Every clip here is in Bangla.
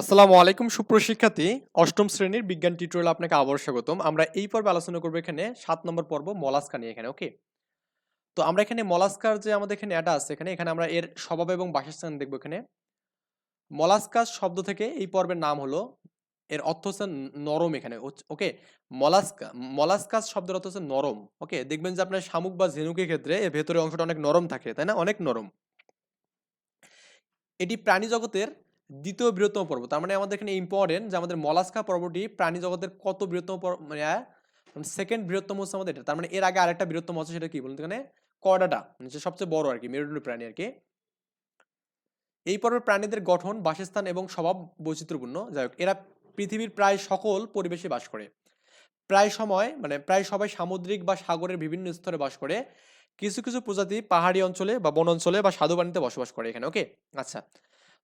আসসালামু আলাইকুম সুপ্রশিক্ষার্থী অষ্টম শ্রেণির বিজ্ঞান টিউটোরিয়াল আপনাকে আবার স্বাগতম। আমরা এই পর্বে আলোচনা করব এখানে সাত নম্বর পর্ব মলাস্কা নিয়ে এখানে ওকে তো আমরা এখানে মলাস্কার যে আমাদের এখানে এটা আছে, এখানে এখানে আমরা এর স্বভাব এবং বাসস্থান দেখব এখানে। মলাস্কাস শব্দ থেকে এই পর্বের নাম হলো, এর অর্থ হচ্ছে নরম এখানে ওকে মলাস্কা মলাস্কাস শব্দের অর্থ হচ্ছে নরম ওকে দেখবেন যে আপনার শামুক বা ঝিনুকের ক্ষেত্রে এর ভেতরে অংশটা অনেক নরম থাকে, তাই না? অনেক নরম। এটি প্রাণী জগতের দ্বিতীয় বৃহত্তম পর্ব। তার মানে আমাদের এখানে ইম্পর্টেন্ট যে আমাদের মলাস্কা পর্বটি প্রাণী জগতের কত বৃহত্তম মানে সেকেন্ড বৃহত্তম হচ্ছে আমাদের এটা। তার মানে এর আগে আরেকটা বৃহত্তম হচ্ছে সেটা কি বলুন এখানে? কর্ডাটা মানে সবচেয়ে বড় আর কি মেরুদণ্ডী প্রাণী আর কি এই পর্বের প্রাণীদের গঠন, বাসস্থান এবং স্বভাব বৈচিত্র্যপূর্ণ। যাই হোক, এরা পৃথিবীর প্রায় সকল পরিবেশে বাস করে। প্রায় সময় মানে প্রায় সবাই সামুদ্রিক বা সাগরের বিভিন্ন স্তরে বাস করে। কিছু কিছু প্রজাতি পাহাড়ি অঞ্চলে বা বন অঞ্চলে বা স্বাদু পানিতে বসবাস করে এখানে ওকে আচ্ছা।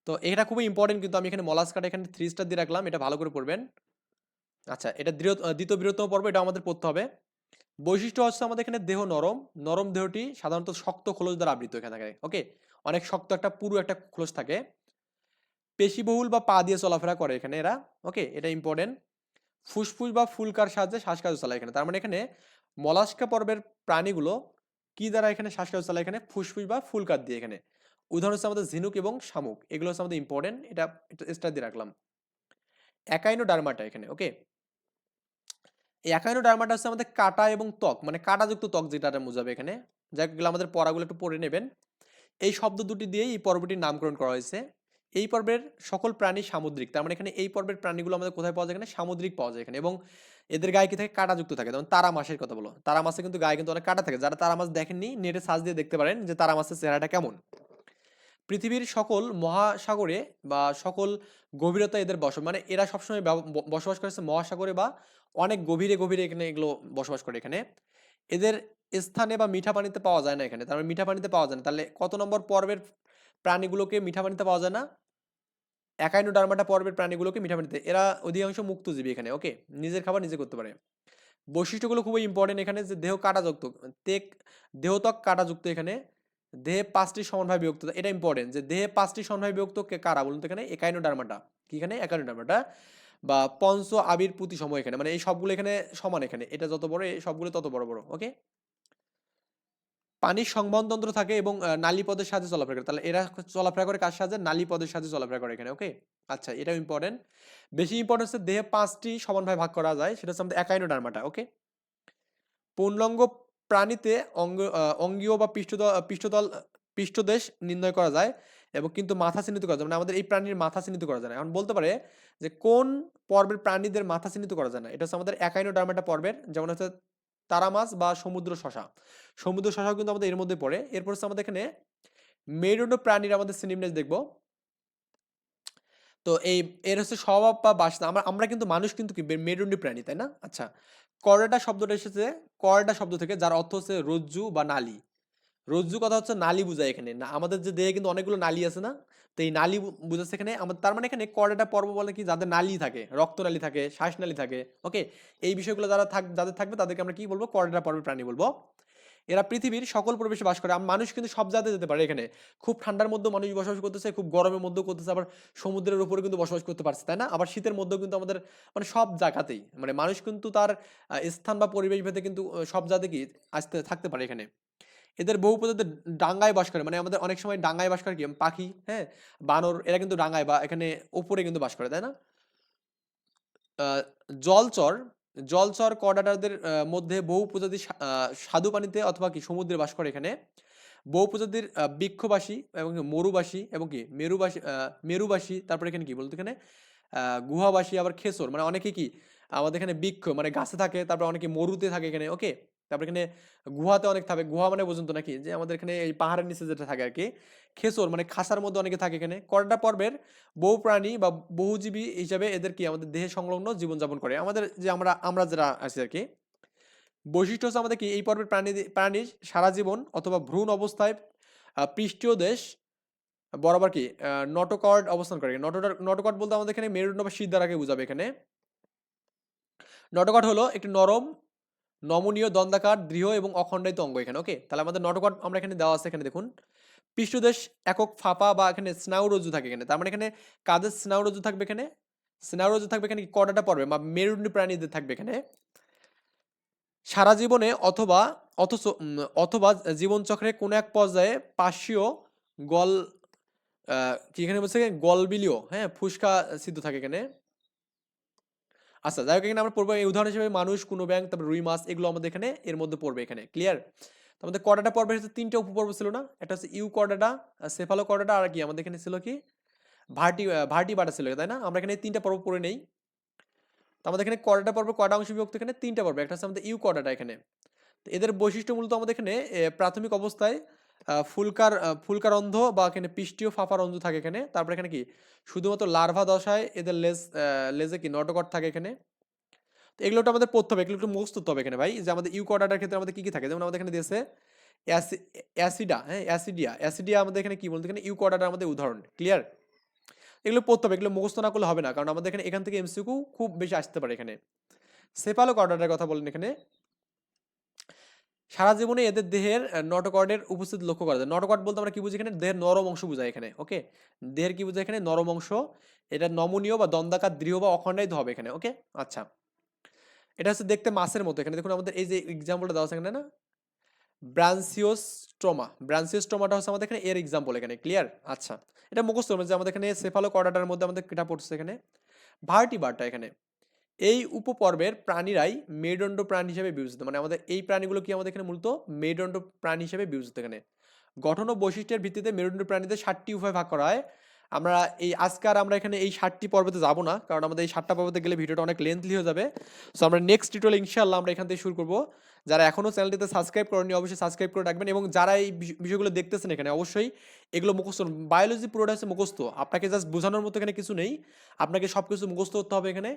তো এটা খুবই ইম্পর্টেন্ট কিন্তু আমি এখানে মলাস্কাটা এখানে থ্রি স্টার দিয়ে রাখলাম, এটা ভালো করে পড়বেন। আচ্ছা এটা দ্বিতীয় বৃহত্তম পর্ব, এটা আমাদের পড়তে হবে। বৈশিষ্ট্য হচ্ছে আমাদের এখানে দেহ নরম নরম দেহটি সাধারণত শক্ত খোলস দ্বারা আবৃত এখানে থাকে ওকে অনেক শক্ত একটা পুরো একটা খোলস থাকে। পেশিবহুল বা পা দিয়ে চলাফেরা করে এখানে এরা ওকে এটা ইম্পর্টেন্ট ফুসফুস বা ফুলকার সাহায্যে শ্বাসকার্য চালায় এখানে, তার মানে এখানে মলাস্কা পর্বের প্রাণীগুলো কি দ্বারা এখানে শ্বাসকার্য চালায় এখানে? ফুসফুস বা ফুলকার দিয়ে এখানে। উদাহরণ হচ্ছে আমাদের ঝিনুক এবং শামুক। এগুলো হচ্ছে আমাদের ইম্পর্টেন্ট এটা স্টার দিয়ে রাখলাম। একাইনো ডারমাটা এখানে ওকে একাইনো ডারমাটা হচ্ছে আমাদের কাটা এবং ত্বক মানে কাটাযুক্ত ত্বক যেটা বোঝাবে এখানে। যাই এগুলো আমাদের পড়াগুলো একটু পড়ে নেবেন। এই শব্দ দুটি দিয়েই এই পর্বটির নামকরণ করা হয়েছে। এই পর্বের সকল প্রাণী সামুদ্রিক, তার মানে এখানে এই পর্বের প্রাণীগুলো আমাদের কোথায় পাওয়া যায়? এখানে সামুদ্রিক পাওয়া যায় এখানে। এবং এদের গায়ে কি থাকে? কাটাযুক্ত থাকে। যেমন তারা মাছের কথা বলো। তারা মাছে কিন্তু গায়ে কিন্তু অনেক কাটা থাকে। যারা তারা মাছ দেখেননি, নেটে সার্চ দিয়ে দেখতে পারেন যে তারা মাছের চেহারাটা কেমন। পৃথিবীর সকল মহাসাগরে বা সকল গভীরতা এদের বস মানে এরা সবসময় বসবাস করেছে মহাসাগরে বা অনেক গভীরে গভীরে এখানে এগুলো বসবাস করে এখানে। এদের স্থানে বা মিঠা পানিতে পাওয়া যায় না এখানে। তার মানে মিঠা পানিতে পাওয়া যায় না। তাহলে কত নম্বর পর্বের প্রাণীগুলোকে মিঠা পানিতে পাওয়া যায় না? একাইনো ডারমাটা পর্বের প্রাণীগুলোকে মিঠা পানিতে, এরা অধিকাংশ মুক্তজীবী এখানে, ওকে? নিজের খাবার নিজে করতে পারে। বৈশিষ্ট্যগুলো খুবই ইম্পর্টেন্ট এখানে যে দেহ কাটাযুক্ত তেক দেহত্বক কাটাযুক্ত এখানে। দেহে পাঁচটি সমানভাবে বিভক্ত এটা ইম্পর্টেন্ট যে দেহে পাঁচটি সমানভাবে বিভক্ত কারা বলুন তো এখানে? একাইনো ডারমাটা কি এখানে? একাইনো ডারমাটা বা পঞ্চ আবির পুঁতি সময় এখানে। মানে এই সবগুলো এখানে সমান এখানে। এটা যত বড় এই সবগুলো তত বড় বড় ওকে পানির সংবহনতন্ত্র থাকে এবং আহ, নালী পদের সাহায্যে চলাফেরা করে। তাহলে এরা চলাফেরা করে কার সাহায্যে? নালী পদের সাহায্যে চলাফেরা করে এখানে ওকে আচ্ছা এটাও ইম্পর্টেন্ট বেশি ইম্পর্টেন্ট হচ্ছে দেহে পাঁচটি সমানভাবে ভাগ করা যায়। সেটা হচ্ছে আমাদের একাইনো ডারমাটা ওকে পূর্ণাঙ্গ প্রাণীতে অঙ্গ অঙ্গীয় বা পৃষ্ঠতল পৃষ্ঠতল, পৃষ্ঠদেশ নির্ণয় করা যায় এবং কিন্তু মাথা চিহ্নিত করা যায়। মানে আমাদের এই প্রাণীর মাথা চিহ্নিত করা যায় না। এখন বলতে পারে যে কোন পর্বের প্রাণীদের মাথা চিহ্নিত করা যায় না। এটা হচ্ছে আমাদের একাইনো ডারমাটা পর্বের, যেমন হচ্ছে তারা মাছ বা সমুদ্র শশা। সমুদ্র শশাও কিন্তু আমাদের এর মধ্যে পড়ে। এরপর হচ্ছে আমাদের এখানে মেরুদণ্ড প্রাণীর আমাদের শ্রেণীবিন্যাস দেখব। তো এই, এর হচ্ছে স্বভাব বা বাসনা। আমরা আমরা কিন্তু মানুষ কিন্তু কি মেরুদণ্ডী প্রাণী, তাই না? আচ্ছা করডা শব্দটা এসেছে, করডা শব্দ থেকে, যার অর্থ হচ্ছে রজ্জু বা নালী। রজ্জু কথা হচ্ছে নালী বুঝায় এখানে। না, আমাদের যে দেহে কিন্তু অনেকগুলো নালী আছে না? তো এই নালী বুঝাচ্ছে এখানে আমাদের তার মানে এখানে করডাটা পর্ব বলে কি? যাদের নালী থাকে রক্তনালী থাকে, শ্বাস শ্বাসনালী থাকে ওকে এই বিষয়গুলো যারা থাক, যাদের থাকবে তাদেরকে আমরা কি বলব? করডা পর্বের প্রাণী বলব। এরা পৃথিবীর সকল পরিবেশে বাস করে। মানুষ কিন্তু সব জাতে যেতে পারে এখানে। খুব ঠান্ডার মধ্যে মানুষ বসবাস করতেছে, খুব গরমের মধ্যেও করতেছে, আবার সমুদ্রের উপরে কিন্তু বসবাস করতে পারছে, তাই না? আবার শীতের মধ্যেও কিন্তু আমাদের মানে সব জায়গাতেই মানে মানুষ কিন্তু তার স্থান বা পরিবেশ ভেদে কিন্তু সব জাতে কি আসতে থাকতে পারে এখানে। এদের বহু প্রজাতির ডাঙ্গায় বাস করে মানে আমাদের অনেক সময় ডাঙ্গায় বাস করে কি? পাখি হ্যাঁ? বানর, এরা কিন্তু ডাঙ্গায় বা এখানে উপরে কিন্তু বাস করে, তাই না? জলচর জলচর কডাটারদের মধ্যে বহু প্রজাতি সা- আহ, স্বাদু পানিতে অথবা কি সমুদ্রে বাস করে এখানে। বহু প্রজাতির বৃক্ষবাসী এবং মরুবাসী এবং কি মেরুবাসী মেরুবাসী তারপরে এখানে কি বলতো এখানে? গুহাবাসী আবার খেসর। মানে অনেকে কি আমাদের এখানে বৃক্ষ মানে গাছে থাকে তারপরে অনেকে মরুতে থাকে এখানে ওকে তারপরে এখানে গুহাতে অনেক থাকে। গুহা মানে বুঝুন তো নাকি? যে আমাদের এখানে এই পাহাড়ের নিচে যেটা থাকে আর কি খেসর মানে খাসার মধ্যে অনেকে থাকে এখানে। করডা পর্বের? বহু প্রাণী বা বহুজীবী হিসাবে এদের কি আমাদের দেহে সংলগ্ন জীবনযাপন করে। আমাদের যে আমরা আমরা যারা আছি আর কি বৈশিষ্ট্য হচ্ছে আমাদের কি? এই পর্বের প্রাণী প্রাণী সারা জীবন অথবা ভ্রূণ অবস্থায় পৃষ্ঠীয় দেশ বরাবর কি? নটোকর্ড অবস্থান করে। নটোকর্ড বলতে আমাদের এখানে মেরুদণ্ড বা সিদ্ধারাকে বোঝাবে এখানে। নটোকর্ড হলো একটি নরম নমনীয় দন্দাকার, দৃঢ় এবং অখণ্ডায়িত অঙ্গ এখানে ওকে তাহলে আমাদের নটোকর্ড আমরা এখানে দেওয়া আছে, এখানে দেখুন। পৃষ্ঠদেশ একক ফাঁপা বা এখানে স্নায়ুরজ্জু থাকে এখানে, তার মানে এখানে কাদের স্নায়ুরজ্জু থাকবে এখানে? স্নায়ুরজ্জু থাকবে এখানে কি কটাটা পড়বে? বা মেরুদণ্ডী প্রাণীদের থাকবে এখানে। সারা জীবনে অথবা, অথচ অথবা জীবনচক্রে কোনো এক পর্যায়ে পার্শ্বীয় গল কি এখানে বলছে? গলবিলীয় হ্যাঁ ফুসকা সিদ্ধ থাকে এখানে। আচ্ছা যাই হোক, এখানে আমরা পড়ব। এই উদাহরণ হিসেবে মানুষ, কোনো ব্যাংক তারপর রুই মাছ, এগুলো আমাদের এখানে, এর মধ্যে পড়বে এখানে ক্লিয়ার আমাদের কর্ডাটা পর্বে হচ্ছে তিনটা উপপর্ব ছিল না? একটা হচ্ছে ইউ কর্ডাটা সেফালো কর্ডাটা আর কি আমাদের এখানে ছিল কি? ভার্টি ভার্টি বাটা ছিল, তাই না? আমরা এখানে তিনটা পর্ব পড়ে নেই। তো আমাদের এখানে কর্ডাটা পর্ব কয়টা অংশ বিভক্ত এখানে? তিনটা পর্ব, একটা হচ্ছে আমাদের ইউ কর্ডাটা এখানে। তো এদের বৈশিষ্ট্য মূলত আমাদের এখানে প্রাথমিক অবস্থায় আহ, ফুলকার অন্ধ বা এখানে পৃষ্ঠীয় ফাফারন্ধ থাকে এখানে। তারপর এখানে কি? শুধুমাত্র লার্ভা দশায় এদের লেজ লেজে কি? নটকট থাকে এখানে। তো এগুলো তো আমাদের পড়তে হবে এগুলো একটু মুখস্থ হবে এখানে ভাই। যে আমাদের ইউ কর্ডাটার ক্ষেত্রে আমাদের কি কি থাকে? যেমন আমাদের এখানে দেশে অ্যাসি- অ্যাসিডা হ্যাঁ অ্যাসিডিয়া। অ্যাসিডিয়া আমাদের এখানে কি বলতে? এখানে ইউ কর্ডাটা আমাদের উদাহরণ ক্লিয়ার? এগুলো পড়তে হবে এগুলো মুখস্থ না করলে হবে না। কারণ আমাদের এখানে এখান থেকে এমসিকিউ খুব বেশি আসতে পারে এখানে। সেপালো কর্ডাটার কথা বলেন এখানে। সারা জীবনে এদের দেহের নটকর্ডের উপস্থিত লক্ষ্য করা যায়। নটকর্ড বলতে আমরা কি বুঝি এখানে? দেহের নরম অংশ বোঝায় এখানে ওকে দেহের কি বোঝায় এখানে? নরম অংশ। এটা নমনীয় বা দন্দাকার, দৃঢ় বা অখণ্ডায়িত হবে এখানে ওকে আচ্ছা। এটা হচ্ছে দেখতে মাছের মতো এখানে। দেখুন আমাদের এই যে এক্সাম্পলটা দেওয়া আছে এখানে, না? ব্রান্সিওস্ট্রোমা। ব্রান্সিওস্ট্রোমাটা হচ্ছে আমাদের এখানে এর এক্সাম্পল এখানে ক্লিয়ার আচ্ছা। এটা মুখস্থ যে আমাদের এখানে সেফালো কর্ডাটার মধ্যে আমাদের কেটা পড়ছে এখানে? ভার্টি ভার্টিবারটা এখানে। এই উপপর্বের প্রাণীরাই মেরুদণ্ড প্রাণী হিসেবে বিবেচিত। মানে আমাদের এই প্রাণীগুলো কি আমাদের এখানে মূলত মেরুদণ্ড প্রাণী হিসেবে বিবেচিত এখানে। গঠন ও বৈশিষ্ট্যের ভিত্তিতে মেরুদণ্ড প্রাণীদের ষাটটি উপায় ভাগ করা হয়। আমরা এই আজকে আর আমরা এখানে এই ষাটটি পর্বতে যাব না, কারণ আমাদের এই ষাটটা পর্বতে গেলে ভিডিওটা অনেক লেন্থলি হয়ে যাবে। সো আমরা নেক্সট টিউটোরিয়াল ইনশাআল্লাহ আমরা এখান থেকে শুরু করব। যারা এখনও চ্যানেলটিতে সাবস্ক্রাইব করেনি অবশ্যই সাবস্ক্রাইব করে রাখবেন এবং যারা এই বিষ- বিষয়গুলো দেখতেছেন এখানে, অবশ্যই এগুলো মুখস্থ বায়োলজি পুরোটা হচ্ছে মুখস্থ। আপনাকে জাস্ট বোঝানোর মতো এখানে কিছু নেই। আপনাকে সব কিছু মুখস্থ করতে হবে এখানে।